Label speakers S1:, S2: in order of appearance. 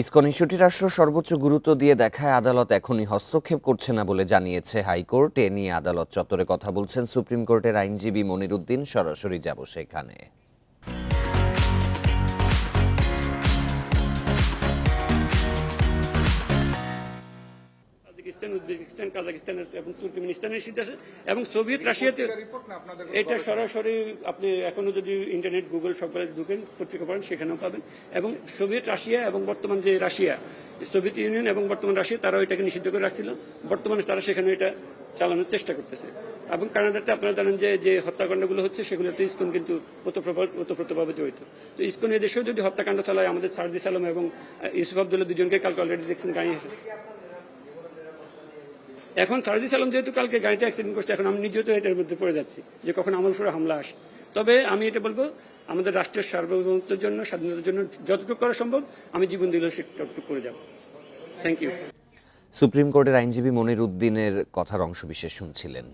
S1: ISKCON ইস্যুটি রাষ্ট্র সর্বোচ্চ গুরুত্ব দিয়ে দেখায় আদালত এখনই হস্তক্ষেপ করছে না বলে জানিয়েছে হাইকোর্ট। এ নিয়ে আদালত চত্বরে কথা বলছেন সুপ্রিম কোর্টের আইনজীবী মনিরুদ্দিন, সরাসরি যাব সেখানে।
S2: তাজিকিস্তান উজবেকিস্তান কাজাকিস্তান এবং তুর্কমেনিস্তানের সিট আছে এবং সোভিয়েত রাশিয়াতে এটা সরাসরি আপনি এখনও যদি ইন্টারনেট গুগল সকলে ঢুকেন পত্রিকা পড়েন সেখানেও পাবেন। এবং সোভিয়েত রাশিয়া এবং বর্তমান যে রাশিয়া সোভিয়েত ইউনিয়ন এবং বর্তমান রাশিয়া তারাও এটাকে নিষিদ্ধ করে রাখছিল। বর্তমানে তারা সেখানে এটা চালানোর চেষ্টা করতেছে। এবং কানাডাতে আপনারা জানেন যে যে হত্যাকাণ্ডগুলো হচ্ছে সেগুলোতে ইসকন কিন্তু ওতপ্রোত ওতপ্রোতভাবে জড়িত। তো ইসকন এদেশেও যদি হত্যাকাণ্ড চালায় আমাদের সার্জিস আলম এবং ইউসুফ আবদুল্লাহ দুজনকে কালকে অলরেডি দেখছেন গাড়ি এখন সারজিস সালাম যেহেতু কালকে গাড়িতে অ্যাক্সিডেন্ট করছে, এখন আমি নিজেও তো এটার মধ্যে পড়ে যাচ্ছি যে কখন আমার উপরে হামলা আসে। তবে আমি এটা বলব, আমাদের রাষ্ট্রের সার্বভৌমত্বের জন্য, স্বাধীনতার জন্য যতটুকু করা সম্ভব, আমি জীবন দিলেও সেটুকু করে যাব। থ্যাংক ইউ
S1: সুপ্রিম কোর্টের আইনজীবী মনির উদ্দিনের কথার অংশবিশেষ শুনছিলেন।